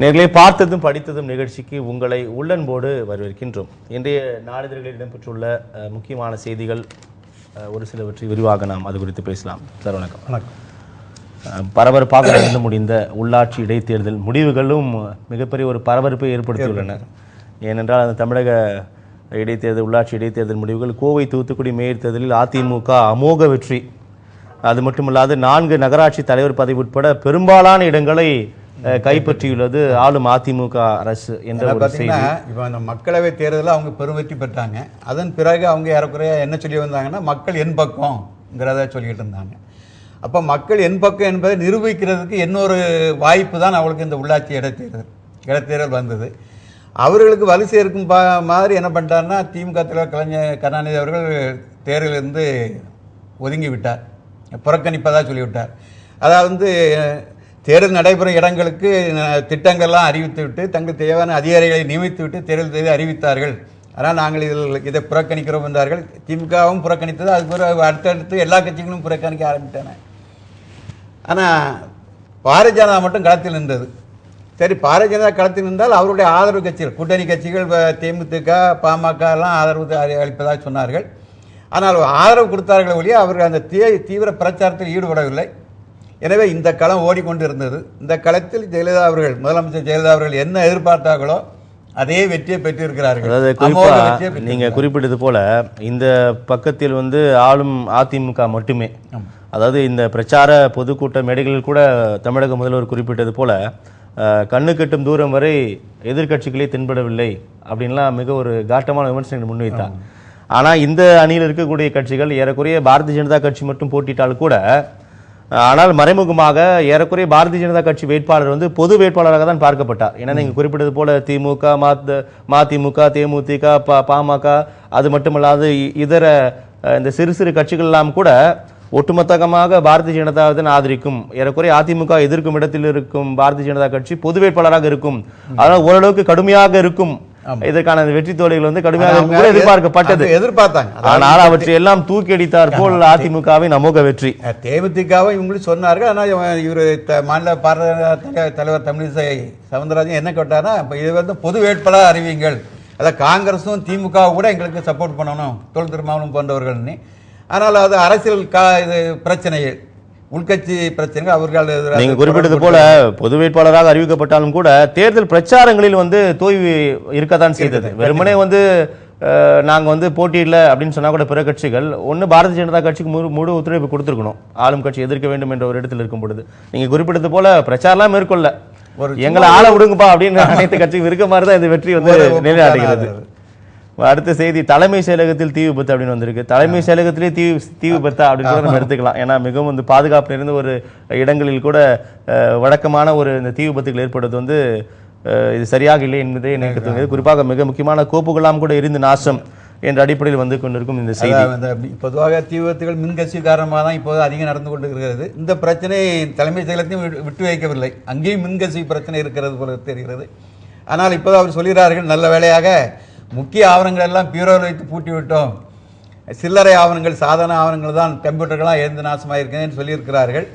நேர்களே பார்த்ததும் படித்ததும் நிகழ்ச்சிக்கு உங்களை உள்ளன்போடு வரவேற்கின்றோம். இன்றைய நாளிதழ்களில் இடம்பெற்றுள்ள முக்கியமான செய்திகள் ஒரு சிலவற்றை விரிவாக நாம் அது குறித்து பேசலாம். சார் வணக்கம். வணக்கம். பரபரப்பாக நடந்து முடிந்த உள்ளாட்சி இடைத்தேர்தல் முடிவுகளும் மிகப்பெரிய ஒரு பரபரப்பை ஏற்படுத்தியுள்ளன. ஏனென்றால் அந்த தமிழக இடைத்தேர்தல் உள்ளாட்சி இடைத்தேர்தல் முடிவுகள் கோவை தூத்துக்குடி மேயர் தேர்தலில் அதிமுக அமோக வெற்றி. அது மட்டுமல்லாது நான்கு நகராட்சி தலைவர் பதவி உட்பட பெரும்பாலான இடங்களை கைப்பற்றியுள்ளது ஆளும் அதிமுக அரசு என்ற ஒரு செய்தி. இப்போ அந்த மக்களவை தேர்தலில் அவங்க பெரும் வெற்றி பெற்றாங்க. அதன் பிறகு அவங்க ஏறக்குறைய என்ன சொல்லி வந்தாங்கன்னா மக்கள் என் பக்கம்ங்கிறத சொல்லிட்டு இருந்தாங்க. அப்போ மக்கள் என் பக்கம் என்பதை நிரூபிக்கிறதுக்கு இன்னொரு வாய்ப்பு தான் அவங்களுக்கு இந்த உள்ளாட்சி இடைத்தேர்தல் இடைத்தேர்தல் வந்தது. அவர்களுக்கு வலு சேர்க்கும் பா மாதிரி என்ன பண்ணிட்டாருன்னா திமுக தலைவர் கலைஞர் கருணாநிதி அவர்கள் தேர்தலிருந்து ஒதுங்கி விட்டார். புறக்கணிப்பதாக சொல்லிவிட்டார். அதாவது வந்து தேர்தல் நடைபெறும் இடங்களுக்கு திட்டங்கள்லாம் அறிவித்து விட்டு தங்களுக்கு தேவையான அதிகாரிகளை நியமித்து விட்டு தேர்தல் தேதி அறிவித்தார்கள். ஆனால் நாங்கள் இதில் இதை புறக்கணிக்கிறோம் என்றார்கள். திமுகவும் புறக்கணித்தது. அதுக்கு பிறகு அடுத்தடுத்து எல்லா கட்சிகளும் புறக்கணிக்க ஆரம்பித்தன. ஆனால் பாரதிய ஜனதா மட்டும் களத்தில் நின்றது. சரி பாரதிய ஜனதா களத்தில் நின்றால் அவருடைய ஆதரவு கட்சிகள் கூட்டணி கட்சிகள் தேமுதிக பாமக எல்லாம் ஆதரவு அளிப்பதாக சொன்னார்கள். ஆனால் ஆதரவு கொடுத்தார்கள் ஒழிய அவர்கள் அந்த தீ தீவிர பிரச்சாரத்தில் ஈடுபடவில்லை. எனவே இந்த களம் ஓடிக்கொண்டு இருந்தது இந்த களத்தில் ஜெயலலிதா அவர்கள் முதலமைச்சர் ஜெயலலிதா அவர்கள் என்ன எதிர்பார்த்தார்களோ அதே வெற்றியை பெற்றிருக்கிறார்கள். அதாவது அமோக குறிப்பா வெற்றியை பெற்றிருக்கிறார்கள். நீங்க குறிப்பிட்டது போல இந்த பக்கத்தில் வந்து ஆளும் அதிமுக மட்டுமே. அதாவது இந்த பிரச்சார பொதுக்கூட்ட மேடைகளில் கூட தமிழக முதல்வர் குறிப்பிட்டது போல கண்ணு கெட்டும் தூரம் வரை எதிர்க்கட்சிகளே தென்படவில்லை அப்படின்லாம் மிக ஒரு காட்டமான விமர்சனங்கள் முன்வைத்தார். ஆனா இந்த அணியில் இருக்கக்கூடிய கட்சிகள் ஏறக்குறைய பாரதிய ஜனதா கட்சி மட்டும் போட்டிட்டால் கூட ஆனால் மறைமுகமாக ஏறக்குறைய பாரதிய ஜனதா கட்சி வேட்பாளர் வந்து பொது வேட்பாளராக தான் பார்க்கப்பட்டார். ஏன்னா நீங்க குறிப்பிட்டது போல திமுக மதிமுக தேமுதிக பா பாமக அது மட்டுமல்லாது இதர இந்த சிறு சிறு கட்சிகள் எல்லாம் கூட ஒட்டுமொத்தமாக பாரதிய ஜனதாவை தான் ஆதரிக்கும். ஏறக்குறைய அதிமுக எதிர்க்கும் இடத்தில் இருக்கும் பாரதிய ஜனதா கட்சி பொது வேட்பாளராக இருக்கும். அதனால் ஓரளவுக்கு கடுமையாக இருக்கும். இதற்கான வெற்றி தோல்விகள் வந்து கடுமையாக எதிர்பார்க்கப்பட்டது. எதிர்பார்த்தாங்க. ஆனால் அவற்றை எல்லாம் தூக்கி அடித்தார் போல் அதிமுகவின் அமோக வெற்றி. அஹ் தேமுதிகவும் இவங்களும் சொன்னார்கள். ஆனால் இவர் மாநில பாரத தலை- தலைவர் தமிழிசை சவுந்தரராஜன் என்ன கேட்டார்னா இப்போ இது வந்து பொது வேட்பாளர் அறிவிங்கள். அதில் காங்கிரஸும் திமுக கூட எங்களுக்கு சப்போர்ட் பண்ணணும். தொல் திருமாவளவன் போன்றவர்கள்னு. ஆனால் அது அரசியல் கா இது பிரச்சனைகள் உள்கட்சி பிரச்சனைகள் அவர்கள் எதிராக நீங்க குறிப்பிட்டது போல பொது வேட்பாளராக அறிவிக்கப்பட்டாலும் கூட தேர்தல் பிரச்சாரங்களில் வந்து தோல்வி இருக்கத்தான் செய்தது. வெறுமனே வந்து அஹ், நாங்க வந்து போட்டியிடல அப்படின்னு சொன்னா கூட பிற கட்சிகள் ஒண்ணு பாரதிய ஜனதா கட்சிக்கு முழு முழு ஒத்துழைப்பு கொடுத்திருக்கணும். ஆளும் கட்சி எதிர்க்க வேண்டும் என்ற ஒரு இடத்தில் இருக்கும் பொழுது. நீங்க குறிப்பிட்டது போல பிரச்சாரம்லாம் மேற்கொள்ள. ஒரு எங்களை ஆள விடுங்கப்பா அப்படின்னு அனைத்து கட்சியும் இருக்க மாதிரி தான் இந்த வெற்றி வந்து நிலைநாட்டுகிறது. அடுத்த செய்தி தலைமை செயலகத்தில் தீ விபத்து அப்படின்னு வந்திருக்கு. தலைமை செயலகத்திலே தீ தீ விபத்தா அப்படின்னு கூட நம்ம எடுத்துக்கலாம். ஏன்னா மிகவும் வந்து பாதுகாப்பு நிறைந்த ஒரு இடங்களில் கூட வழக்கமான ஒரு இந்த தீ விபத்துகள் ஏற்படுவது வந்து இது சரியாக இல்லை என்பதே எனக்கு தோணுது குறிப்பாக மிக முக்கியமான கோப்புகளாம் கூட எரிந்து நாசம் என்ற அடிப்படையில் வந்து கொண்டிருக்கும் இந்த செய்தி. பொதுவாக தீ விபத்துகள் மின்கசிவு காரணமாக தான் இப்போது அதிகம் நடந்து கொண்டு இருக்கிறது இந்த பிரச்சனை தலைமை செயலத்தையும் விட்டு- வைக்கவில்லை. அங்கேயும் மின்கசிவு பிரச்சனை இருக்கிறது போல தெரிகிறது. ஆனால் இப்போது அவர் சொல்கிறார்கள் நல்ல வேளையாக முக்கிய ஆவணங்கள் எல்லாம் பீரோவில் வைத்து பூட்டி விட்டோம். சில்லறை ஆவணங்கள் சாதாரண ஆவணங்கள் தான் கம்ப்யூட்டர்கள்லாம் எழுந்து நாசமாக சொல்லியிருக்கிறார்கள்.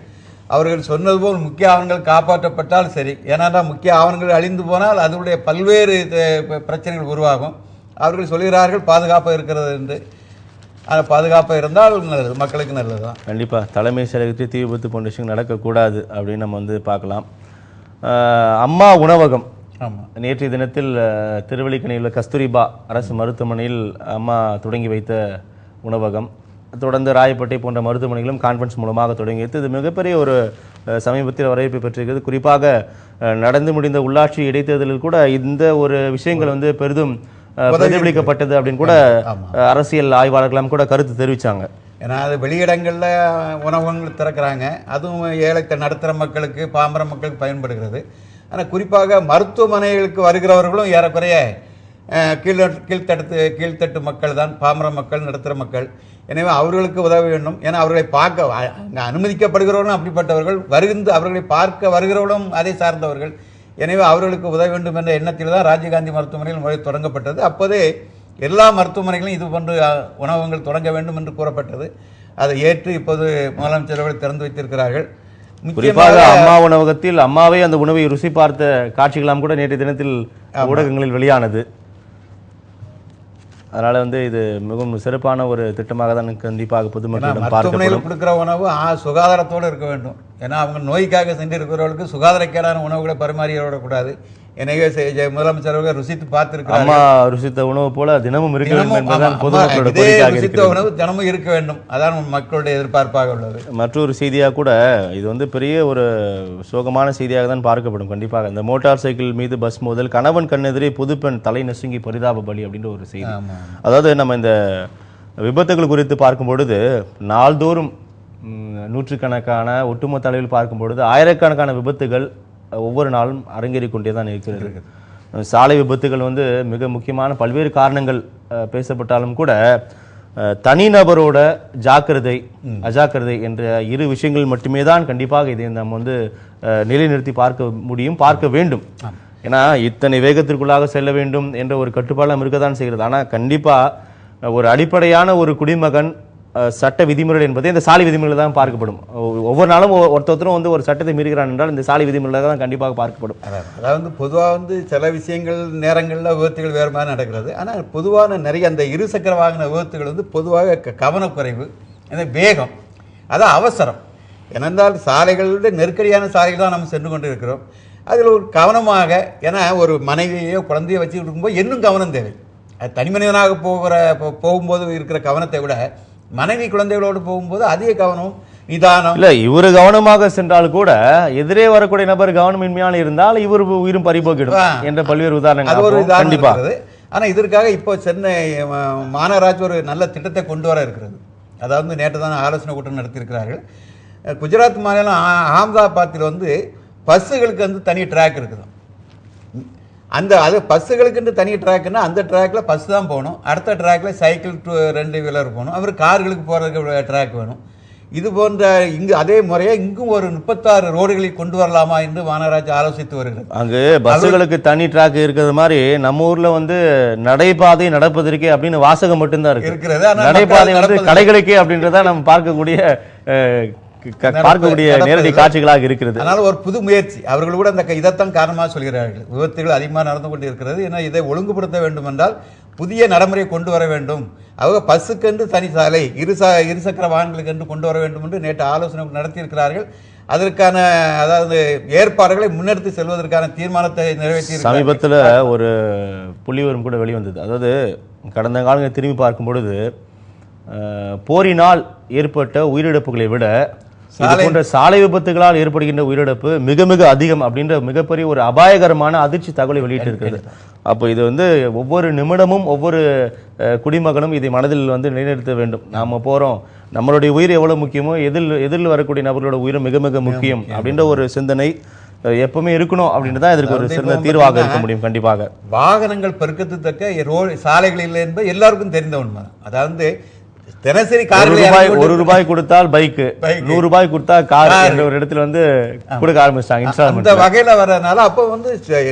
அவர்கள் சொன்னது போல் முக்கிய ஆவணங்கள் காப்பாற்றப்பட்டால் சரி. ஏன்னா முக்கிய ஆவணங்கள் அழிந்து போனால் அதனுடைய பல்வேறு ப- பிரச்சனைகள் உருவாகும். அவர்கள் சொல்கிறார்கள் பாதுகாப்பாக இருக்கிறது என்று. ஆனால் பாதுகாப்பாக இருந்தால் நல்லது மக்களுக்கு நல்லது தான். கண்டிப்பாக தலைமை செயலகத்தை தீ விபத்து போன்ற விஷயம் நடக்கக்கூடாது அப்படின்னு நம்ம வந்து பார்க்கலாம். அம்மா உணவகம். நேற்றைய தினத்தில் உள்ள கஸ்தூரிபா அரசு மருத்துவமனையில் அம்மா தொடங்கி வைத்த உணவகம். தொடர்ந்து ராயப்பேட்டை போன்ற மருத்துவமனைகளும் கான்ஃபரன்ஸ் மூலமாக தொடங்கி வைத்து இது மிகப்பெரிய ஒரு சமீபத்தில் வரவேற்பை பெற்றிருக்கிறது. குறிப்பாக நடந்து முடிந்த உள்ளாட்சி இடைத்தேர்தலில் கூட இந்த ஒரு விஷயங்கள் வந்து பெரிதும் பிரதிபலிக்கப்பட்டது அப்படின்னு கூட அரசியல் ஆய்வாளர்களாம் கூட கருத்து தெரிவிச்சாங்க. ஏன்னா அது வெளியிடங்களில் உணவகங்கள் திறக்கிறாங்க. அதுவும் ஏழை நடுத்தர மக்களுக்கு பாமர மக்களுக்கு பயன்படுகிறது. ஆனால் குறிப்பாக மருத்துவமனைகளுக்கு வருகிறவர்களும் ஏறக்குறைய கீழ கீழ் கீழ்த்தட்டு கீழ்த்தட்டு மக்கள் தான் பாமர மக்கள் நடுத்தர மக்கள். எனவே அவர்களுக்கு உதவ வேண்டும். ஏன்னா அவர்களை பார்க்க அங்கே அனுமதிக்கப்படுகிறவர்களும் அப்படிப்பட்டவர்கள் வருகின்ற அவர்களை பார்க்க வருகிறவர்களும் அதை சார்ந்தவர்கள். எனவே அவர்களுக்கு உதவ வேண்டும் என்ற எண்ணத்தில் தான் ராஜீவ்காந்தி மருத்துவமனையில் முறை தொடங்கப்பட்டது. அப்போதே எல்லா மருத்துவமனைகளும் இது போன்று உணவகங்கள் தொடங்க வேண்டும் என்று கூறப்பட்டது. அதை ஏற்று இப்போது முதலமைச்சர் அவர்கள் திறந்து வைத்திருக்கிறார்கள். குறிப்பாக அம்மா உணவகத்தில் அம்மாவே அந்த உணவை ருசி பார்த்த காட்சிகளாம் கூட நேற்றைய தினத்தில் ஊடகங்களில் வெளியானது. அதனால வந்து இது மிகவும் சிறப்பான ஒரு திட்டமாக தான் கண்டிப்பாக பொதுமக்களிடம் பார்க்கப்படும். கொடுக்குற உணவு சுகாதாரத்தோடு இருக்க வேண்டும். ஏன்னா அவங்க நோய்க்காக சென்று இருக்கிறவர்களுக்கு சுகாதாரக்கேடான உணவுகளை பரிமாறி விடக்கூடாது எனவே முதலமைச்சர் அவர்கள் ருசித்து பார்த்திருக்கிறார் அம்மா ருசித்த உணவு போல தினமும் இருக்க வேண்டும் இதே ருசித்த உணவு தினமும் இருக்க வேண்டும். அதான் மக்களுடைய எதிர்பார்ப்பாக உள்ளது. மற்றொரு செய்தியாக கூட இது வந்து பெரிய ஒரு சோகமான செய்தியாக தான் பார்க்கப்படும். கண்டிப்பாக இந்த மோட்டார் சைக்கிள் மீது பஸ் மோதல் கணவன் கண்ணெதிரே புதுப்பெண் தலை நசுங்கி பரிதாப பலி அப்படின்ற ஒரு செய்தி. அதாவது நம்ம இந்த விபத்துகள் குறித்து பார்க்கும் பொழுது நாள்தோறும் நூற்றுக்கணக்கான ஒட்டுமொத்த அளவில் பார்க்கும் பொழுது ஆயிரக்கணக்கான விபத்துகள் ஒவ்வொரு நாளும் அரங்கேறிக் கொண்டே தான் இருக்கிறது. சாலை விபத்துகள் வந்து மிக முக்கியமான பல்வேறு காரணங்கள் பேசப்பட்டாலும் கூட தனிநபரோட ஜாக்கிரதை அஜாக்கிரதை என்ற இரு விஷயங்கள் மட்டுமே தான் கண்டிப்பாக இதை நம்ம வந்து நிலைநிறுத்தி பார்க்க முடியும் பார்க்க வேண்டும். ஏன்னா இத்தனை வேகத்திற்குள்ளாக செல்ல வேண்டும் என்ற ஒரு கட்டுப்பாடு நம்ம இருக்க தான் செய்கிறது ஆனால் கண்டிப்பாக ஒரு அடிப்படையான ஒரு குடிமகன் சட்ட விதிமுறைகள் என்பது இந்த சாலை விதிமுறைகள் தான் பார்க்கப்படும். ஒவ்வொரு நாளும் ஒருத்தரும் ஒருத்தொருத்தரும் வந்து ஒரு சட்டத்தை மீறுகிறான் என்றால் இந்த சாலை விதிமுறைகள் தான் கண்டிப்பாக பார்க்கப்படும். அதாவது அதாவது பொதுவாக வந்து சில விஷயங்கள் நேரங்களில் விபத்துகள் வேறு மாதிரி நடக்கிறது. ஆனால் பொதுவான நிறைய அந்த இருசக்கர வாகன விபத்துகள் வந்து பொதுவாக கவனக்குறைவு அந்த வேகம் அதான் அவசரம். ஏனென்றால் சாலைகளில் நெருக்கடியான சாலைகள் தான் நம்ம சென்று கொண்டு இருக்கிறோம் அதில் ஒரு கவனமாக ஏன்னா ஒரு மனைவியோ குழந்தையோ வச்சுக்கிட்டு இருக்கும்போது இன்னும் கவனம் தேவை. அது தனி மனிதனாக போகிற போகும்போது இருக்கிற கவனத்தை விட மனைவி குழந்தைகளோடு போகும்போது அதிக கவனம் நிதானம். இல்ல இவரு கவனமாக சென்றால் கூட எதிரே வரக்கூடிய நபர் கவனமின்மையான இருந்தால் இவர் உயிரும் பறிபோக்கிடும். என்ற பல்வேறு உதாரணங்கள் அது ஒரு அப்போ இதாக கண்டிப்பா. இருக்கிறது. ஆனால் இதற்காக இப்போ சென்னை மாநகராட்சி ஒரு நல்ல திட்டத்தை கொண்டு வர இருக்கிறது. அதாவது நேற்று தான் ஆலோசனை கூட்டம் நடத்தியிருக்கிறார்கள். குஜராத் மாநிலம் ஆ- அகமதாபாத்தில் வந்து பஸ்ஸுகளுக்கு வந்து தனி ட்ராக் இருக்குது. அந்த அது பஸ்ஸுகளுக்குன்னு தனி ட்ராக்னா அந்த ட்ராக்ல பஸ் தான் போகணும். அடுத்த ட்ராக்ல சைக்கிள் டூ ரெண்டு வீலர் போகணும். அப்புறம் கார்களுக்கு போகிறதுக்கு ட்ராக் வேணும். இது போன்ற இங்கு அதே முறையை இங்கும் ஒரு முப்பத்தாறு ரோடுகளில் கொண்டு வரலாமா என்று மாநகராட்சி ஆலோசித்து வருகிறது அங்கு பஸ்ஸுகளுக்கு தனி ட்ராக் இருக்கிறது மாதிரி நம்ம ஊர்ல வந்து நடைபாதை நடப்பதற்கே அப்படின்னு வாசகம் மட்டும்தான் இருக்கு. இருக்கிறது. நடைபாதை வந்து. கடைகளுக்கே அப்படின்றத நம்ம பார்க்கக்கூடிய பார்க்கக்கூடிய நேரடி. காட்சிகளாக இருக்கிறது. அதனால ஒரு புது முயற்சி. அவர்கள் கூட அந்த இதைத்தான் காரணமாக சொல்கிறார்கள். விபத்துகள் அதிகமாக நடந்து கொண்டு இருக்கிறது ஏன்னா இதை ஒழுங்குபடுத்த வேண்டும் என்றால் புதிய நடைமுறையை கொண்டு வர வேண்டும். அவங்க பஸ்ஸுக்கென்று தனி சாலை இரு ச இருசக்கர வாகனங்களுக்கென்று கொண்டு வர வேண்டும் என்று நேற்று ஆலோசனை நடத்தியிருக்கிறார்கள். அதற்கான அதாவது ஏற்பாடுகளை முன்னெடுத்து செல்வதற்கான தீர்மானத்தை நிறைவேற்றி சமீபத்துல ஒரு புள்ளிவரம் கூட வெளிவந்தது. அதாவது கடந்த காலங்களை திரும்பி பார்க்கும் பொழுது போரினால் ஏற்பட்ட உயிரிழப்புகளை விட போன்ற சாலை விபத்துகளால் ஏற்படுகின்ற உயிரிழப்பு மிக மிக அதிகம் அப்படின்ற மிகப்பெரிய ஒரு அபாயகரமான அதிர்ச்சி தகவலை வெளியிட்டு இருக்கிறது அப்போ இது வந்து ஒவ்வொரு நிமிடமும் ஒவ்வொரு குடிமகனும் இதை மனதில் வந்து நிலைநிறுத்த வேண்டும். நாம போறோம். நம்மளுடைய உயிர் எவ்வளவு முக்கியமோ எதில் எதிரில் வரக்கூடிய நபர்களோட உயிரும் மிக மிக முக்கியம் அப்படின்ற ஒரு சிந்தனை எப்பவுமே இருக்கணும் அப்படின்றது தான் இதற்கு ஒரு சிறந்த தீர்வாக இருக்க முடியும் கண்டிப்பாக. வாகனங்கள் பெருக்கத்தக்க ரோடு சாலைகள் இல்லை என்பது எல்லாருக்கும் தெரிந்த உண்மை. அதாவது தினசரி கார்களை ரூபாய் ஒரு ரூபாய் கொடுத்தால் பைக்கு. Bike. நூறு ரூபாய் கொடுத்தா கார். என்ற ஒரு இடத்துல வந்து கொடுக்க ஆரம்பிச்சிட்டாங்க அந்த வகையில வர்றதுனால அப்போ வந்து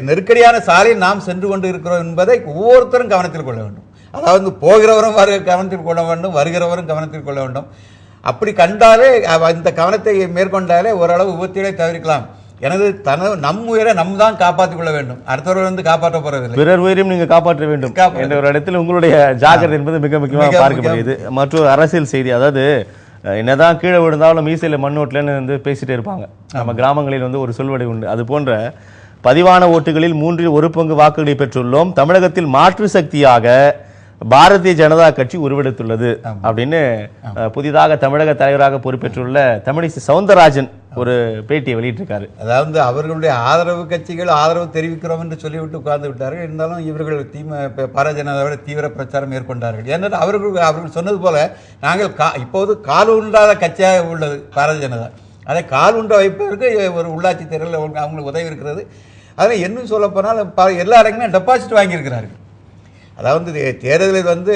நெருக்கடியான சாலையில் நாம் சென்று கொண்டு இருக்கிறோம் என்பதை ஒவ்வொருத்தரும் கவனத்தில் கொள்ள வேண்டும். அதாவது போகிறவரும் வரு கவனத்தில் கொள்ள வேண்டும் வருகிறவரும் கவனத்தில் கொள்ள வேண்டும். அப்படி கண்டாலே இந்த கவனத்தை மேற்கொண்டாலே ஓரளவு விபத்துகளை தவிர்க்கலாம். எனது தன நம் உயிரை நம் தான் காப்பாற்றிக் கொள்ள வேண்டும். அடுத்தவர்கள் வந்து காப்பாற்ற போறதில்லை. பிறர் உயிரையும் நீங்க காப்பாற்ற வேண்டும் என்ற ஒரு இடத்துல உங்களுடைய ஜாக்கிரதை என்பது மிக முக்கியமாக மிக பார்க்கப்படுகிறது. மற்றொரு அரசியல் செய்தி அதாவது என்னதான் கீழே விழுந்தாலும் மீசையில மண் ஓட்டலன்னு வந்து பேசிட்டே இருப்பாங்க. நம்ம கிராமங்களில் வந்து ஒரு சொல்வடை உண்டு. அது போன்ற பதிவான ஓட்டுகளில் மூன்றில் ஒரு பங்கு வாக்குகளை பெற்றுள்ளோம். தமிழகத்தில் மாற்று சக்தியாக பாரதிய ஜனதா கட்சி உருவெடுத்துள்ளது அப்படின்னு புதிதாக தமிழக தலைவராக பொறுப்பேற்றுள்ள தமிழிசை சவுந்தரராஜன் ஒரு பேட்டியை வெளியிட்டிருக்காரு. அதாவது அவர்களுடைய ஆதரவு கட்சிகள் ஆதரவு தெரிவிக்கிறோம் என்று சொல்லிவிட்டு உட்கார்ந்து விட்டார்கள். இருந்தாலும் இவர்கள் தீம பாரதிய ஜனதாவோட தீவிர பிரச்சாரம் மேற்கொண்டார்கள். ஏனென்றால் அவர்கள் அவர்கள் சொன்னது போல நாங்கள் கா இப்போது கால் உண்டாத கட்சியாக உள்ளது பாரதிய ஜனதா. அதை கால் உண்ட வைப்பதற்கு ஒரு உள்ளாட்சி தேர்தலில் அவங்க- அவங்களுக்கு உதவி இருக்கிறது. அதில் இன்னும் சொல்லப்போனால் எல்லா இடங்களுமே டெபாசிட் வாங்கியிருக்கிறார்கள். அதாவது தேர்தலில் வந்து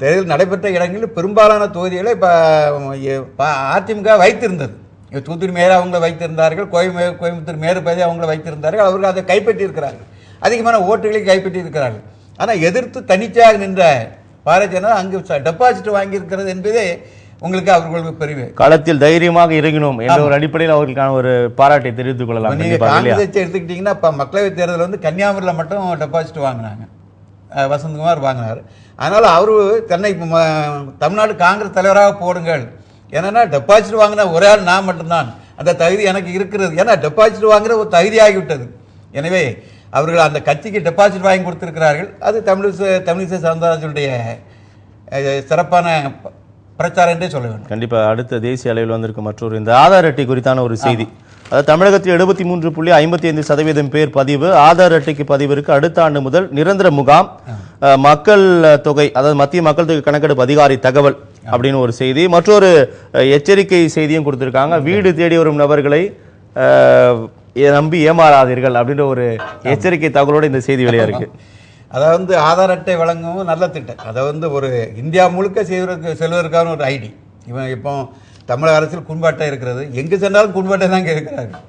தேர்தல் நடைபெற்ற இடங்களில் பெரும்பாலான தொகுதிகளை இப்போ அதிமுக வைத்திருந்தது. தூத்துக்குடி மேயர் அவங்கள வைத்திருந்தார்கள் கோயம்பு கோயம்புத்தூர் மேயர் பதவி அவங்கள வைத்திருந்தார்கள் அவர்கள் அதை கைப்பற்றி இருக்கிறார்கள் அதிகமான ஓட்டுகளை கைப்பற்றி இருக்கிறார்கள் ஆனால் எதிர்த்து தனிச்சையாக நின்ற பாரதிய ஜனதா அங்கு டெபாசிட் வாங்கியிருக்கிறது என்பதே உங்களுக்கு அவர்களுக்கு பெரிய களத்தில் தைரியமாக இறங்கினோம் என்ற ஒரு அடிப்படையில் அவர்களுக்கான ஒரு பாராட்டை தெரிவித்துக் கொள்ளலாம் நீங்க கண்டிப்பாக இல்லையா? காங்கிரஸ் எடுத்துக்கிட்டீங்கன்னா இப்போ மக்களவைத் தேர்தல் வந்து கன்னியாகுமரியில் மட்டும் டெபாசிட் வாங்கினாங்க. வசந்தகுமார் வாங்கினார். அதனால அவரு தன்னை தமிழ்நாடு காங்கிரஸ் தலைவராக போடுங்கள். ஏன்னா டெபாசிட் வாங்கின ஒரே ஆள் நான் மட்டும்தான். அந்த தகுதி எனக்கு இருக்கிறது. ஏன்னா டெபாசிட் வாங்குற ஒரு தகுதியாகிவிட்டது. எனவே அவர்கள் அந்த கட்சிக்கு டெபாசிட் வாங்கி கொடுத்திருக்கிறார்கள். அது தமிழிசை தமிழிசை சவுந்தரராஜனுடைய சிறப்பான பிரச்சாரம் என்றே சொல்ல வேண்டும். கண்டிப்பா அடுத்த தேசிய அளவில் வந்திருக்கும் மற்றொரு இந்த ஆதார் அட்டை குறித்தான ஒரு செய்தி. அதாவது தமிழகத்தில் எழுபத்தி மூன்று புள்ளி ஐம்பத்தி ஐந்து சதவீதம் பேர் பதிவு ஆதார் அட்டைக்கு பதிவிற்கு அடுத்த ஆண்டு முதல் நிரந்தர முகாம். மக்கள் தொகை அதாவது மத்திய மக்கள் தொகை கணக்கெடுப்பு அதிகாரி தகவல் அப்படின்னு ஒரு செய்தி. மற்றொரு எச்சரிக்கை செய்தியும் கொடுத்திருக்காங்க. வீடு தேடி வரும் நபர்களை நம்பி ஏமாறாதீர்கள் அப்படின்ற ஒரு எச்சரிக்கை தகவலோட இந்த செய்தி வெளியாக இருக்கு. அதாவது வந்து ஆதார் அட்டை வழங்கவும் நல்ல திட்டம். அதை வந்து ஒரு இந்தியா முழுக்க செய்வதற்கு செல்வதற்கான ஒரு ஐடி. இவன் இப்போ தமிழக அரசில் குடும்பாட்டை இருக்கிறது. எங்கு சென்றாலும் குடும்பாட்டை தான் இருக்கிறார்கள்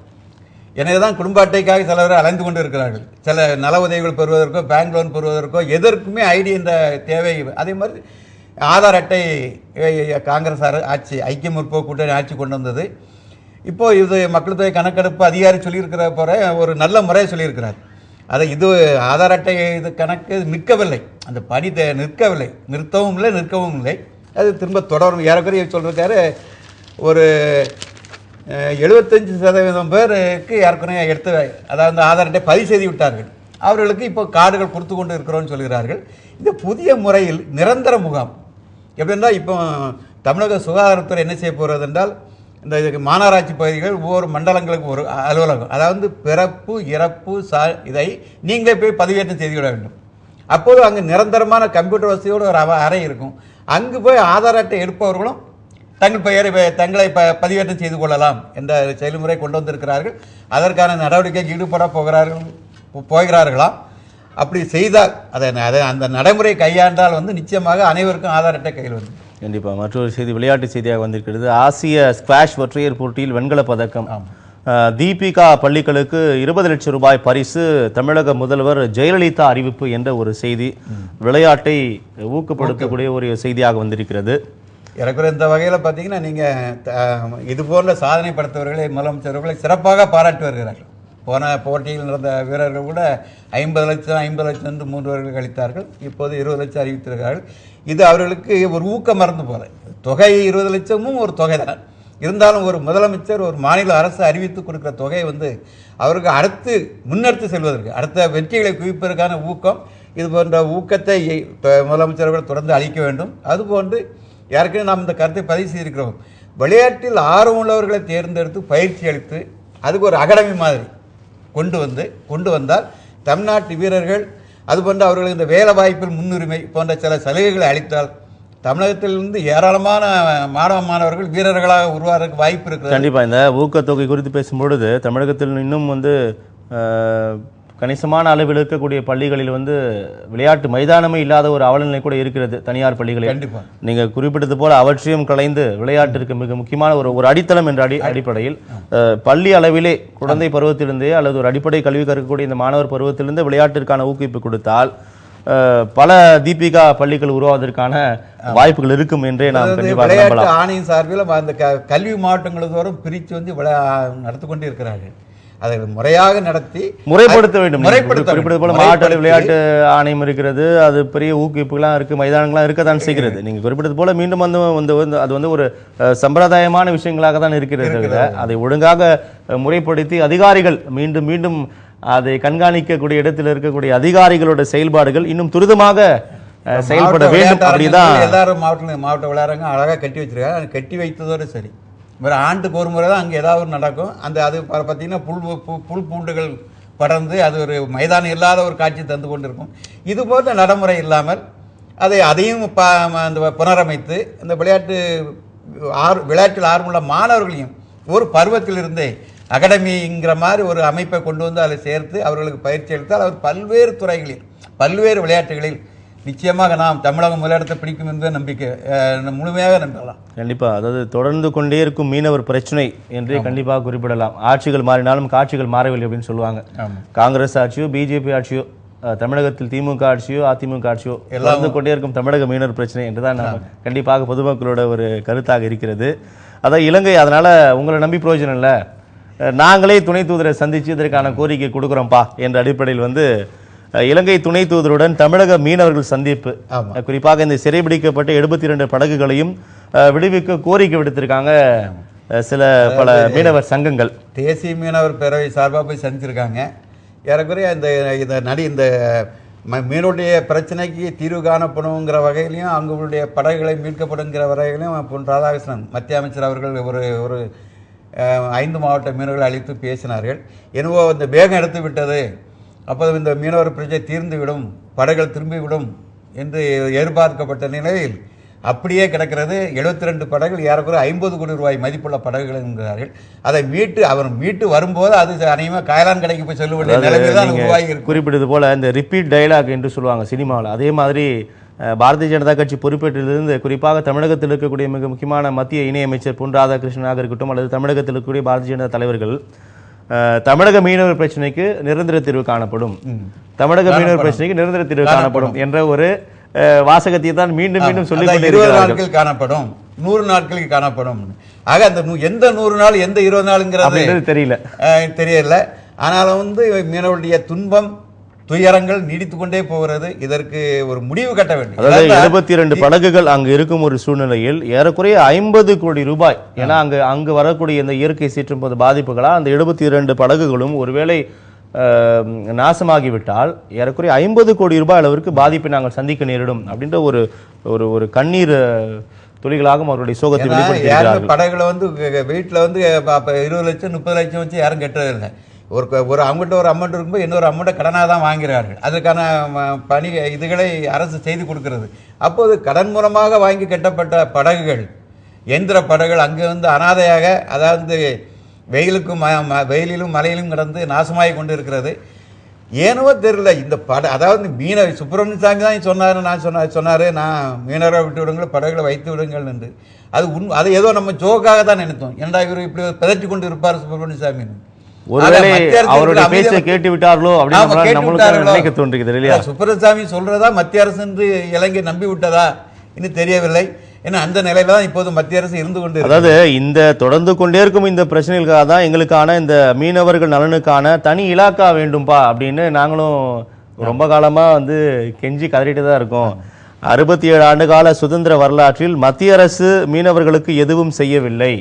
எனவே தான் குடும்ப அட்டைக்காக சிலர் அலைந்து கொண்டு இருக்கிறார்கள் சில நல உதவிகள் பெறுவதற்கோ பேங்க் லோன் பெறுவதற்கோ எதற்குமே ஐடி என்ற தேவை அதே மாதிரி ஆதார் அட்டை காங்கிரஸ் ஆட்சி ஐக்கிய முற்போக்கு கூட்டணி ஆட்சி கொண்டு வந்தது. இப்போது இது மக்கள் தொகை கணக்கெடுப்பு அதிகாரி சொல்லியிருக்கிற போகிற ஒரு நல்ல முறையை சொல்லியிருக்கிறார். அதை இது ஆதார் அட்டை இது கணக்கு நிற்கவில்லை. அந்த பணி தே- நிற்கவில்லை. நிறுத்தவும் இல்லை நிற்கவும் இல்லை. அது திரும்ப தொடரும். ஏறக்குறைய சொல்கிறக்காரு ஒரு எழுபத்தஞ்சி சதவீதம் பேருக்கு ஏற்கனவே எடுத்து அதாவது ஆதார் அட்டை பதிவு செய்து விட்டார்கள். அவர்களுக்கு இப்போ கார்டுகள் கொடுத்து கொண்டு இருக்கிறோம்னு சொல்கிறார்கள். இந்த புதிய முறையில் நிரந்தர முகாம். எப்படின்னா இப்போ தமிழக சுகாதாரத்துறை என்ன செய்ய போகிறது என்றால் இந்த இதுக்கு மாநகராட்சி பகுதிகள் ஒவ்வொரு மண்டலங்களுக்கு ஒரு அலுவலகம். அதாவது பிறப்பு இறப்பு சா இதை நீங்களே போய் பதிவேற்றம் செய்து விட வேண்டும். அப்போது அங்கே நிரந்தரமான கம்ப்யூட்டர் வசதியோடு ஒரு அவ- அறை இருக்கும். அங்கு போய் ஆதார் அட்டை எடுப்பவர்களும் தங்கள் பெயரை தங்களை ப பதிவேற்றம் செய்து கொள்ளலாம் என்ற செயல்முறை கொண்டு வந்திருக்கிறார்கள். அதற்கான நடவடிக்கைக்கு ஈடுபட போகிறார்கள் போ- போகிறார்களாம் அப்படி செய்தால் அதை அதை அந்த நடைமுறை கையாண்டால் வந்து நிச்சயமாக அனைவருக்கும் ஆதார் அட்டை கையில் வந்து கண்டிப்பா. மற்றொரு செய்தி விளையாட்டு செய்தியாக வந்திருக்கிறது. ஆசிய ஸ்குவாஷ் ஒற்றையர் போட்டியில் வெண்கலப் பதக்கம். தீபிகா பள்ளிகளுக்கு இருபது லட்சம் ரூபாய் பரிசு தமிழக முதல்வர் ஜெயலலிதா அறிவிப்பு என்ற ஒரு செய்தி விளையாட்டை ஊக்கப்படுத்தக்கூடிய ஒரு செய்தியாக வந்திருக்கிறது. ஏறக்குறைய இந்த வகையில் பார்த்தீங்கன்னா நீங்கள் இது போன்ற சாதனை படைத்தவர்களை முதலமைச்சர்களை சிறப்பாக பாராட்டி வருகிறார்கள். போன போட்டியில் நடந்த வீரர்கள் கூட ஐம்பது லட்சம் ஐம்பது லட்சம் என்று மூன்று வருடங்கள் கழித்தார்கள். இப்போது இருபது லட்சம் அறிவித்திருக்கிறார்கள். இது அவர்களுக்கு ஒரு ஊக்கம் மறந்து போல. தொகை இருபது லட்சமும் ஒரு தொகை தான். இருந்தாலும் ஒரு முதலமைச்சர் ஒரு மாநில அரசு அறிவித்து கொடுக்குற தொகை வந்து அவருக்கு அடுத்து முன்னெடுத்து செல்வதற்கு அடுத்த வெற்றிகளை குவிப்பதற்கான ஊக்கம் இது போன்ற ஊக்கத்தை முதலமைச்சர்கள் தொடர்ந்து அளிக்க வேண்டும். அதுபோன்று ஏற்கனவே நாம் இந்த கருத்தை பதிவு செய்திருக்கிறோம். விளையாட்டில் ஆர்வம் உள்ளவர்களை தேர்ந்தெடுத்து பயிற்சி அளித்து அதுக்கு ஒரு அகாடமி மாதிரி கொண்டு வந்து கொண்டு வந்தால் தமிழ்நாட்டு வீரர்கள் அதுபோன்ற அவர்களுக்கு இந்த வேலை வாய்ப்பில் முன்னுரிமை போன்ற சில சலுகைகளை அளித்தால் தமிழகத்திலிருந்து ஏராளமான மாணவ மாணவர்கள் வீரர்களாக உருவாகிறதுக்கு வாய்ப்பு இருக்குது கண்டிப்பாக இந்த ஊக்கத்தொகை குறித்து பேசும்பொழுது தமிழகத்தில் இன்னும் வந்து கணிசமான அளவில் இருக்கக்கூடிய பள்ளிகளில் வந்து விளையாட்டு மைதானமே இல்லாத ஒரு அவலநிலை கூட இருக்கிறது தனியார் பள்ளிகளில். நீங்க குறிப்பிட்டது போல அவற்றையும் கலைந்து விளையாட்டிற்கு மிக முக்கியமான ஒரு ஒரு அடித்தளம் என்ற அடி அடிப்படையில் பள்ளி அளவிலே குழந்தை பருவத்திலிருந்தே அல்லது ஒரு அடிப்படை கல்வி கற்கக்கூடிய இந்த மாணவர் பருவத்திலிருந்து விளையாட்டிற்கான ஊக்குவிப்பு கொடுத்தால் பல தீபிகா பள்ளிகள் உருவாவதற்கான வாய்ப்புகள் இருக்கும் என்றே நாம் விளையாட்டு ஆணையம் சார்பில் அந்த கல்வி மாவட்டங்கள் தோறும் பிரித்து வந்து விளையா நடத்தி கொண்டு இருக்கிறார்கள் அதை முறையாக நடத்தி முறைப்படுத்த வேண்டும். முறைப்படுத்த போல. மாவட்ட விளையாட்டு ஆணையம் இருக்கிறது அது பெரிய ஊக்குவிப்புகள்லாம் இருக்கு மைதானங்கள்லாம் இருக்கத்தான் செய்கிறது. நீங்க குறிப்பிட்டது போல மீண்டும் வந்து வந்து அது வந்து ஒரு சம்பிரதாயமான விஷயங்களாக தான் இருக்கிறது. அதை ஒழுங்காக முறைப்படுத்தி அதிகாரிகள் மீண்டும் மீண்டும் அதை கண்காணிக்கக்கூடிய இடத்தில் இருக்கக்கூடிய அதிகாரிகளோட செயல்பாடுகள் இன்னும் துரிதமாக செயல்பட வேண்டும். அப்படிதான். எல்லாரும் மாவட்ட மாவட்ட விளையாடுறாங்க அழகாக கட்டி வச்சிருக்காங்க. கட்டி வைத்ததோடு சரி. வேறு ஆண்டுக்கு ஒரு முறை தான் அங்கே ஏதாவது ஒரு நடக்கும். அந்த அது பார்த்தீங்கன்னா புல் புல் பூண்டுகள் படர்ந்து அது ஒரு மைதானம் இல்லாத ஒரு காட்சி தந்து கொண்டிருக்கும். இது போன்ற நடைமுறை இல்லாமல் அதை அதையும் ப அந்த புனரமைத்து இந்த விளையாட்டு ஆர் விளையாட்டில் ஆர்வமுள்ள மாணவர்களையும் ஒரு பருவத்திலிருந்தே அகாடமிங்கிற மாதிரி ஒரு அமைப்பை கொண்டு வந்து அதில் சேர்த்து அவர்களுக்கு பயிற்சி அளித்தால் அவர் பல்வேறு துறைகளில் பல்வேறு விளையாட்டுகளில் நிச்சயமாக நாம் தமிழகம் முதலிடத்தை பிடிக்கும் என்பது நம்பிக்கை முழுமையாக நம்பலாம். கண்டிப்பா. அதாவது தொடர்ந்து கொண்டே இருக்கும் மீனவர் பிரச்சனை என்றே கண்டிப்பாக குறிப்பிடலாம். ஆட்சிகள் மாறினாலும் காட்சிகள் மாறவில்லை அப்படின்னு சொல்லுவாங்க. காங்கிரஸ் ஆட்சியோ பிஜேபி ஆட்சியோ தமிழகத்தில் திமுக ஆட்சியோ அதிமுக ஆட்சியோ வளர்ந்து கொண்டே இருக்கும் தமிழக மீனவர் பிரச்சனை என்றுதான் நம்ம கண்டிப்பாக பொதுமக்களோட ஒரு கருத்தாக இருக்கிறது. அதான் இலங்கை அதனால உங்களை நம்பி பிரயோஜனம் இல்லை. நாங்களே துணை தூதரை சந்திச்சு இதற்கான கோரிக்கை கொடுக்குறோம்ப்பா என்ற அடிப்படையில் வந்து இலங்கை துணை தூதருடன் தமிழக மீனவர்கள் சந்திப்பு. குறிப்பாக இந்த சிறைபிடிக்கப்பட்ட எழுபத்தி இரண்டு படகுகளையும் விடுவிக்க கோரிக்கை விடுத்திருக்காங்க. சில பல மீனவர் சங்கங்கள். தேசிய மீனவர் பேரவை சார்பாக போய் சந்திச்சிருக்காங்க. ஏறக்குறைய இந்த இந்த நடி இந்த ம- மீனுடைய பிரச்சனைக்கு தீர்வு காணப்படுங்கிற வகையிலையும் அவங்களுடைய படகுகளை மீட்கப்படுங்கிற வகையிலையும் பொன் ராதாகிருஷ்ணன் மத்திய அமைச்சர் அவர்கள் ஒரு ஒரு ஐந்து மாவட்ட மீனவர்களை அழைத்து பேசினார்கள். என்னவோ இந்த வேகம் எடுத்து விட்டது அப்போது இந்த மீனவர் பிரச்சனை தீர்ந்துவிடும் படகுகள் திரும்பிவிடும் என்று எதிர்பார்க்கப்பட்ட நிலையில் அப்படியே கிடக்கிறது. 72 ரெண்டு படகுகள் ஏறக்குறைய ஐம்பது கோடி ரூபாய் மதிப்புள்ள படகுகள் என்கிறார்கள். அதை மீட்டு அவர் மீட்டு வரும்போது அது அநேகமாக காயலான் கடைக்கு போய் சொல்ல வேண்டிய நிலைமை தான் நீங்க உருவாகி இருக்கு குறிப்பிட்டது போல இந்த ரிப்பீட் டயலாக் என்று சொல்லுவாங்க சினிமாவில். அதே மாதிரி பாரதிய ஜனதா கட்சி பொறுப்பேற்றிலிருந்து குறிப்பாக தமிழகத்தில் இருக்கக்கூடிய மிக முக்கியமான மத்திய இணையமைச்சர் பொன் ராதாகிருஷ்ணனாக இருக்கட்டும் அல்லது தமிழகத்தில் இருக்கக்கூடிய பாரதிய ஜனதா தலைவர்கள் தமிழக மீனவர் பிரச்சனைக்கு நிரந்தர தீர்வு காணப்படும். தமிழக மீனவர் பிரச்சனைக்கு நிரந்தர தீர்வு காணப்படும். என்ற ஒரு வாசகத்தை தான் மீண்டும் மீண்டும் கொண்டே இருபது நாட்கள் காணப்படும். நூறு நாட்களுக்கு காணப்படும். ஆக அந்த எந்த நூறு நாள் எந்த இருபது நாளுங்கிறது தெரியல. தெரியல. ஆனாலும் வந்து மீனவருடைய துன்பம் துயரங்கள் நீடித்து கொண்டே போகிறது. இதற்கு ஒரு முடிவு கட்ட வேண்டும். அதாவது எழுபத்தி இரண்டு படகுகள் அங்கு இருக்கும் ஒரு சூழ்நிலையில் ஏறக்குறைய ஐம்பது கோடி ரூபாய் ஏன்னா அங்கு அங்கு வரக்கூடிய இந்த இயற்கை சீற்றும் போது பாதிப்புகளா அந்த எழுபத்தி இரண்டு படகுகளும் ஒருவேளை நாசமாகிவிட்டால் ஏறக்குறைய ஐம்பது கோடி ரூபாய் அளவிற்கு பாதிப்பை நாங்கள் சந்திக்க நேரிடும் அப்படின்ற ஒரு ஒரு ஒரு கண்ணீர் துளிகளாகவும் அவருடைய சோகத்தை வெளிப்படுத்தியிருக்கிறார்கள். படகுல வந்து வீட்டுல வந்து இருபது லட்சம் முப்பது லட்சம் வச்சு யாரும் கட்டுறதில்லை ஒரு ஒரு அவங்ககிட்ட ஒரு அமௌண்ட் இருக்கும்போது இன்னொரு அமௌண்ட்டை கடனாக தான் வாங்கிறார்கள். அதுக்கான பணி இதுகளை அரசு செய்து கொடுக்கிறது. அப்போது கடன் மூலமாக வாங்கி கட்டப்பட்ட படகுகள் எந்திர படகுகள் அங்கே வந்து அனாதையாக அதாவது வெயிலுக்கும் ம- ம- வெயிலிலும் மலையிலும் கிடந்து நாசமாகி கொண்டு இருக்கிறது ஏனோ தெரியல இந்த பட அதாவது மீன சுப்பிரமணிய சாமி தான் சொன்னார் நான் சொன்ன சொன்னார் நான் மீனவரை விட்டு விடுங்கள் படகுகளை வைத்து விடுங்கள் என்று. அது உண் அது ஏதோ நம்ம ஜோக்காக தான் நினைத்தோம். ஏன்டா இவர் இப்படி பிதற்றி கொண்டு இருப்பார் சுப்பிரமணிய சாமின்னு. ஒருவேளை அவருடைய பேச்சை கேட்டு விட்டார்களோ அப்படின்னு நம்மளுக்கு நினைக்க தோன்றுகிறது இல்லையா? சுப்பிரசாமி சொல்றதா மத்திய அரசு என்று இலங்கை நம்பி விட்டதா இன்னும் தெரியவில்லை. ஏன்னா அந்த நிலையில தான் இப்போது மத்திய அரசு இருந்து கொண்டு. அதாவது இந்த தொடர்ந்து கொண்டே இருக்கும் இந்த பிரச்சனைகளுக்காக தான் எங்களுக்கான இந்த மீனவர்கள் நலனுக்கான தனி இலாக்கா வேண்டும்பா அப்படின்னு நாங்களும் ரொம்ப காலமா வந்து கெஞ்சி கதறிட்டு தான் இருக்கோம். அறுபத்தி ஏழு ஆண்டு கால சுதந்திர வரலாற்றில் மத்திய அரசு மீனவர்களுக்கு எதுவும் செய்யவில்லை.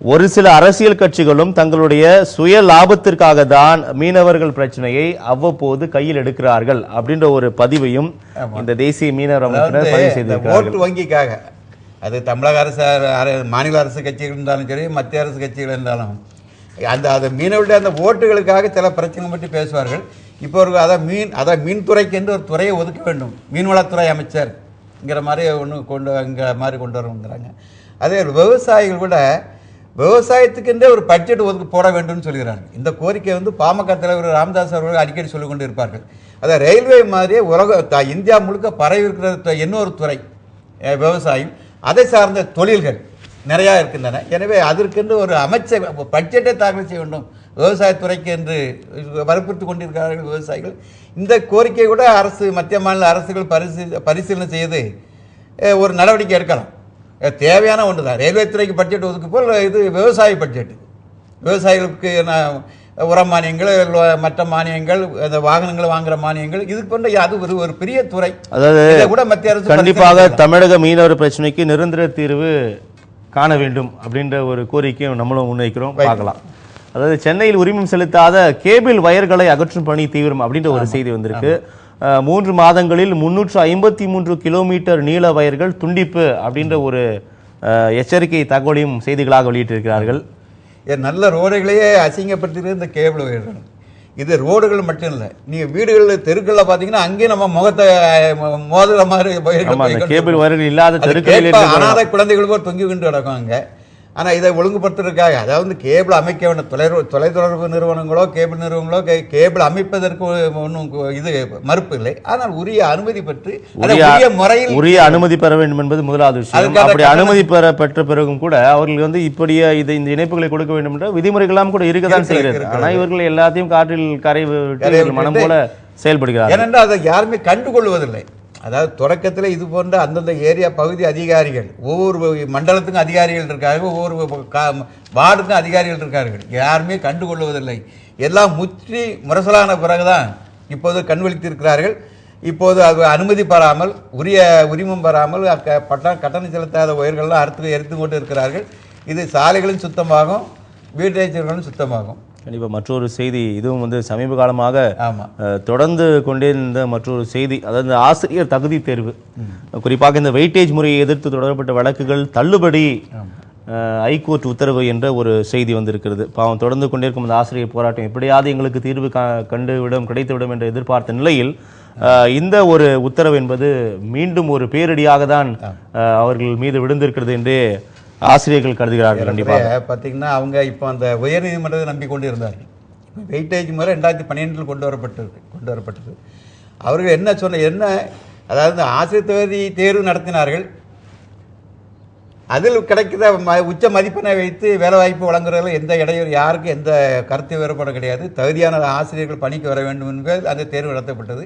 ஒரு சில அரசியல் கட்சிகளும் தங்களுடைய சுய லாபத்திற்காக தான் மீனவர்கள் பிரச்சனையை அவ்வப்போது கையில் எடுக்கிறார்கள் அப்படின்ற ஒரு பதிவையும் இந்த தேசிய மீனவர் அமைப்பினர் பதிவு செய்திருக்கிறார்கள். வங்கிக்காக அது தமிழக அரசு அர- மாநில அரசு கட்சிகள் இருந்தாலும் சரி மத்திய அரசு கட்சிகள் இருந்தாலும் அந்த அந்த மீனவருடைய அந்த ஓட்டுகளுக்காக சில பிரச்சனை பற்றி பேசுவார்கள். இப்போ ஒரு அதான் மீன் அதான் மீன்துறைக்கு என்று ஒரு துறையை ஒதுக்க வேண்டும். மீன்வளத்துறை அமைச்சர்ங்கிற மாதிரி ஒன்று கொண்டு இங்கிற மாதிரி கொண்டு வரணுங்கிறாங்க அதே விவசாயிகள் கூட விவசாயத்துக்கென்றே ஒரு பட்ஜெட் ஒதுக்கு போட வேண்டும் சொல்கிறார்கள் இந்த கோரிக்கை வந்து பாமக தலைவர் ராமதாஸ் அவர்கள் அடிக்கடி சொல்லிக் கொண்டு இருப்பார்கள் அதான் ரயில்வே மாதிரியே உலக இந்தியா முழுக்க பரவி இருக்கிற இன்னொரு துறை விவசாயம். அதை சார்ந்த தொழில்கள் நிறையா இருக்கின்றன. எனவே அதற்கென்று ஒரு அமைச்சர் பட்ஜெட்டை தாக்கல் செய்ய வேண்டும். விவசாயத்துறைக்கு என்று வற்புறுத்தி கொண்டிருக்கிறார்கள் விவசாயிகள். இந்த கோரிக்கை கூட அரசு மத்திய மாநில அரசுகள் பரிசீ பரிசீலனை செய்து ஒரு நடவடிக்கை எடுக்கலாம். தேவையான ஒன்று தான். ரயில்வே துறைக்கு பட்ஜெட் ஒதுக்கு போல் இது விவசாய பட்ஜெட் விவசாயிகளுக்கு நான் உர மானியங்கள் மற்ற மானியங்கள் இந்த வாகனங்கள் வாங்குற மானியங்கள் இதுக்கு கொண்டு அது ஒரு ஒரு பெரிய துறை. அதாவது இதை கூட மத்திய அரசு கண்டிப்பாக தமிழக மீனவர் பிரச்சனைக்கு நிரந்தர தீர்வு காண வேண்டும் அப்படின்ற ஒரு கோரிக்கையும் நம்மளும் முன்வைக்கிறோம். பார்க்கலாம். அதாவது சென்னையில் உரிமம் செலுத்தாத கேபிள் வயர்களை அகற்றும் பணி தீவிரம் அப்படின்ற ஒரு செய்தி வந்திருக்கு. மூன்று மாதங்களில் முன்னூற்று ஐம்பத்தி மூன்று கிலோமீட்டர் நீள வயர்கள் துண்டிப்பு அப்படின்ற ஒரு எச்சரிக்கை தகவலையும் செய்திகளாக வெளியிட்டிருக்கிறார்கள். நல்ல ரோடுகளையே அசிங்கப்படுத்திட்டு இந்த கேபிள் வயர்கள் இது ரோடுகள் மட்டும் இல்லை நீங்கள் வீடுகளில் தெருக்களில் பார்த்தீங்கன்னா அங்கேயும் நம்ம முகத்தை மோதுற மாதிரி கேபிள் வயர்கள் இல்லாத தெருக்களில் அனாதை குழந்தைகள் போல் தொங்கி கொண்டு கிடக்கும் அங்க ஆனால் இதை ஒழுங்குபடுத்துறதுக்காக அதாவது கேபிள் அமைக்க வேண்டும் தொலை தொலைத்தொடர்பு நிறுவனங்களோ கேபிள் நிறுவனங்களோ கே- கேபிள் அமைப்பதற்கு ஒன்றும் இது மறுப்பு இல்லை. ஆனால் உரிய அனுமதி பெற்று உரிய- முறையில் உரிய அனுமதி பெற வேண்டும் என்பது முதலாவது விஷயம். அப்படி அனுமதி பெற பெற்ற பிறகும் கூட அவர்கள் வந்து இப்படியே இது இந்த இணைப்புகளை கொடுக்க வேண்டும் என்ற விதிமுறைகள்லாம் கூட இருக்கதான் செய்கிறது. இருக்கிறது. ஆனா இவர்கள் எல்லாத்தையும் காற்றில் கரை மனம் போல செயல்படுகிறார்கள். ஏனென்றால் அதை யாருமே கண்டுகொள்வதில்லை. அதாவது தொடக்கத்தில் இது போன்ற அந்தந்த ஏரியா பகுதி அதிகாரிகள் ஒவ்வொரு மண்டலத்துக்கும் அதிகாரிகள் இருக்காங்க ஒவ்வொரு கா- வார்டுக்கும் அதிகாரிகள் இருக்கார்கள். யாருமே கண்டுகொள்வதில்லை. எல்லாம் முற்றி முரசலான பிறகுதான் இப்போது கண்விழித்திருக்கிறார்கள். இப்போது அது அனுமதி பெறாமல் உரிய உரிமம் பெறாமல் க பட்டம் கட்டணம் செலுத்தாத உயர்கள்லாம் அறுத்து எரித்து கொண்டு இருக்கிறார்கள். இது சாலைகளும் சுத்தமாகும் வீட்டு சுத்தமாகும். கண்டிப்பா மற்றொரு செய்தி இதுவும் வந்து சமீப காலமாக தொடர்ந்து கொண்டே இருந்த மற்றொரு செய்தி அதாவது ஆசிரியர் தகுதி தேர்வு. குறிப்பாக இந்த வெயிட்டேஜ் முறையை எதிர்த்து தொடரப்பட்ட வழக்குகள் தள்ளுபடி அஹ், ஹைகோர்ட் உத்தரவு என்ற ஒரு செய்தி வந்திருக்கிறது. பாவம் தொடர்ந்து கொண்டிருக்கும் இந்த ஆசிரியர் போராட்டம் எப்படியாவது எங்களுக்கு தீர்வு கா- கண்டுவிடும் கிடைத்துவிடும் என்று எதிர்பார்த்த நிலையில் இந்த ஒரு உத்தரவு என்பது மீண்டும் ஒரு பேரிடியாக தான் அவர்கள் மீது விழுந்திருக்கிறது என்றே ஆசிரியர்கள் கருதுகிறார்கள் கண்டிப்பாக. பார்த்தீங்கன்னா அவங்க இப்போ அந்த உயர்நீதிமன்றத்தை நம்பிக்கொண்டு இருந்தார்கள் வெயிட்டேஜ் முறை ரெண்டாயிரத்தி பன்னிரெண்டில் கொண்டு வரப்பட்டிருக்கு கொண்டு வரப்பட்டது. அவர்கள் என்ன சொன்ன என்ன அதாவது ஆசிரியர் தகுதி தேர்வு நடத்தினார்கள். அதில் கிடைக்கிற ம உச்ச மதிப்பெண்ணை வைத்து வேலைவாய்ப்பு வழங்குறதுல எந்த இடையூறு யாருக்கும் எந்த கருத்து வேறுபாடு கிடையாது. தகுதியான ஆசிரியர்கள் பணிக்கு வர வேண்டும் என்பது அந்த தேர்வு நடத்தப்பட்டது.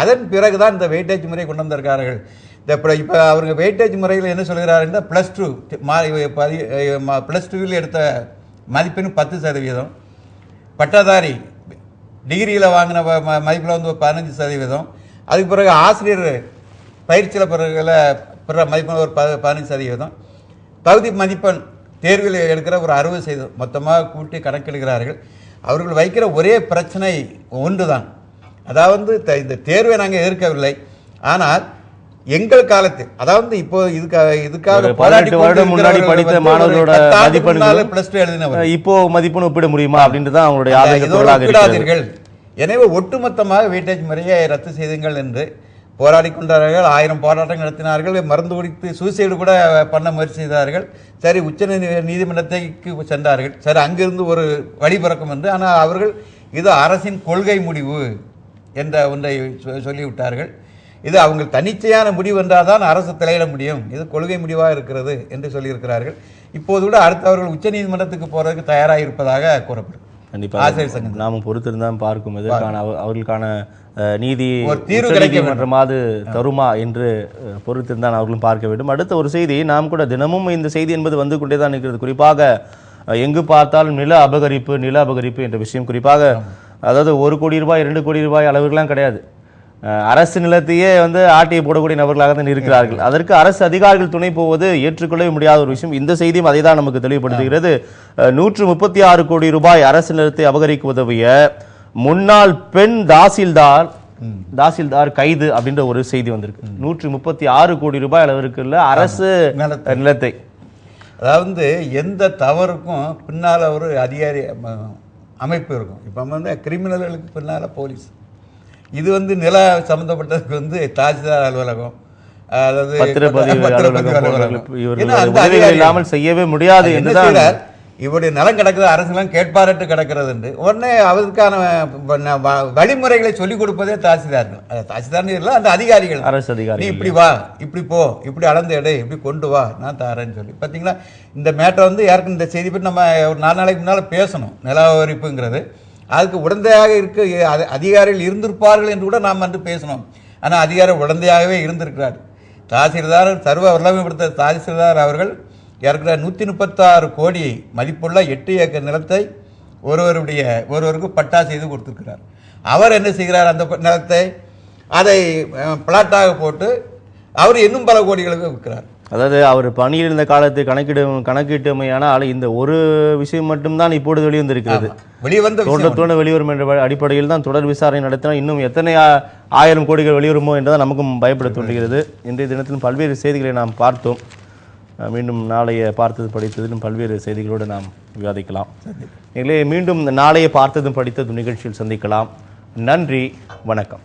அதன் பிறகு தான் இந்த வெயிட்டேஜ் முறை கொண்டு வந்திருக்கார்கள் இந்த இப்போ இப்போ அவருங்க வெயிட்டேஜ் முறையில் என்ன சொல்கிறாருன்னா ப்ளஸ் டூ மா ப்ளஸ் டூவில் எடுத்த மதிப்பெண் பத்து சதவீதம். பட்டதாரி டிகிரியில் வாங்கின ம- மதிப்பில் வந்து ஒரு பதினஞ்சு சதவீதம். அதுக்கு பிறகு ஆசிரியர் பயிற்சியில் பிறகுல பிற மதிப்பெண் ஒரு ப பதினஞ்சு சதவீதம். பகுதி மதிப்பெண் தேர்வில் எடுக்கிற ஒரு அறுபது சதவீதம். மொத்தமாக கூட்டி கணக்கெடுக்கிறார்கள் அவர்கள் வைக்கிற ஒரே பிரச்சனை ஒன்று தான் அதாவது இந்த தேர்வை நாங்கள் எதிர்க்கவில்லை ஆனால் எங்கள் காலத்தில் அதாவது இப்போ இதுக்காக இதுக்காக 18 வருடம் முன்னாடி படித்த மாணவர்களோட முன்னால plus two எழுதினவர். இப்போ மதிப்பெண் ஒப்பிட முடியுமா அப்படின்ட்டு தான் அவங்களுடைய ஒப்பிடாதீர்கள். எனவே ஒட்டுமொத்தமாக வெயிட்டேஜ் முறையை ரத்து செய்துங்கள் என்று போராடி கொண்டார்கள். ஆயிரம் போராட்டங்கள் நடத்தினார்கள். மருந்து குடித்து சூசைடு கூட பண்ண முயற்சி செய்தார்கள். சரி உச்ச நீதி- நீதிமன்றத்தைக்கு சென்றார்கள். சரி அங்கிருந்து ஒரு வழி பிறக்கும் என்று. ஆனால் அவர்கள் இது அரசின் கொள்கை முடிவு என்ற ஒன்றை சொல்லிவிட்டார்கள். இது அவங்க தன்னிச்சையான முடிவு என்றால் தான் அரசு தலையிட முடியும். இது கொள்கை முடிவாக இருக்கிறது என்று சொல்லியிருக்கிறார்கள். இப்போது கூட அடுத்து அவர்கள் உச்ச நீதிமன்றத்துக்கு போறதுக்கு தயாராக இருப்பதாக கூறப்படுது கண்டிப்பாக ஆசிரியர் சங்கம் நாம பொறுத்திருந்தான் பார்க்கும் இதற்கான அவ- அவர்களுக்கான நீதி தீர்வு கிடைக்க நீதிமன்றமாவது தருமா என்று பொறுத்திருந்தான் அவர்களும் பார்க்க வேண்டும். அடுத்த ஒரு செய்தி நாம் கூட தினமும் இந்த செய்தி என்பது வந்து கொண்டே தான் இருக்கிறது. குறிப்பாக எங்கு பார்த்தாலும் நில அபகரிப்பு நில அபகரிப்பு என்ற விஷயம். குறிப்பாக அதாவது ஒரு கோடி ரூபாய் இரண்டு கோடி ரூபாய் அளவுக்குலாம் கிடையாது. அரசு நிலத்தையே வந்து ஆட்டியை போடக்கூடிய நபர்களாக தான் இருக்கிறார்கள். அதற்கு அரசு அதிகாரிகள் துணை போவது ஏற்றுக்கொள்ளவே முடியாத ஒரு விஷயம். இந்த செய்தியும் அதை தான் நமக்கு தெளிவுபடுத்துகிறது. நூற்று முப்பத்தி ஆறு கோடி ரூபாய் அரசு நிலத்தை அபகரிக்க உதவிய முன்னாள் பெண் தாசில்தார் தாசில்தார் கைது அப்படின்ற ஒரு செய்தி வந்திருக்கு. நூற்று முப்பத்தி ஆறு கோடி ரூபாய் அளவிற்குள்ள அரசு நிலத்தை. அதாவது எந்த தவறுக்கும் பின்னால் ஒரு அதிகாரி அமைப்பு இருக்கும். இப்போ வந்து கிரிமினல்களுக்கு பின்னால் போலீஸ் இது வந்து நில சம்பந்தப்பட்டதுக்கு வந்து தாசில்தார் அலுவலகம் அதாவது அதிகாரி இல்லாமல் செய்யவே முடியாது என்ன செய்கிறார் இவருடைய நிலம் கிடக்குது அரசுலாம் கேட்பாரட்டு கிடக்கிறது என்று. உடனே அவருக்கான ந- வழிமுறைகளை சொல்லிக் கொடுப்பதே தாசில்தார்கள் அது தாசில்தார்னு இல்லை அந்த அதிகாரிகள். அரசு நீ அதிகாரிகள் இப்படி வா இப்படி போ இப்படி அளந்து எடு இப்படி கொண்டு வா நான் தாரேன்னு சொல்லி. பார்த்தீங்களா இந்த மேட்டர் வந்து யாருக்கும் இந்த செய்தி பற்றி நம்ம ஒரு நாலு நாளைக்கு முன்னால் பேசணும் நிலவரிப்புங்கிறது அதுக்கு உடந்தையாக இருக்க அதிகாரிகள் இருந்திருப்பார்கள் என்று கூட நாம் வந்து பேசணும் ஆனால் அதிகாரி உடந்தையாகவே இருந்திருக்கிறார் தாசில்தார் சர்வ வல்லமைப்படுத்த தாசில்தார் அவர்கள் ஏற்கிற நூற்றி முப்பத்தாறு கோடி மதிப்புள்ள எட்டு ஏக்கர் நிலத்தை ஒருவருடைய ஒருவருக்கு பட்டா செய்து கொடுத்துருக்கிறார். அவர் என்ன செய்கிறார் அந்த நிலத்தை? அதை பிளாட்டாக போட்டு அவர் இன்னும் பல கோடிகளுக்கு விற்கிறார். அதாவது அவர் பணியில் இருந்த காலத்தை கணக்கிடும் கணக்கிட்டமையானால் இந்த ஒரு விஷயம் மட்டும்தான் இப்பொழுது வெளிவந்திருக்கிறது. வெளிவந்த தோண்ட தோண்ட வெளிவரும் என்ற அடிப்படையில் தான் தொடர் விசாரணை நடத்தினால் இன்னும் எத்தனை ஆயிரம் கோடிகள் வெளிவருமோ என்றுதான் நமக்கும் பயப்பட தோன்றுகிறது. இன்றைய தினத்திலும் பல்வேறு செய்திகளை நாம் பார்த்தோம். மீண்டும் நாளைய பார்த்தது படித்ததிலும் பல்வேறு செய்திகளோடு நாம் விவாதிக்கலாம். எங்களே மீண்டும் நாளைய பார்த்ததும் படித்ததும் நிகழ்ச்சியில் சந்திக்கலாம். நன்றி வணக்கம்.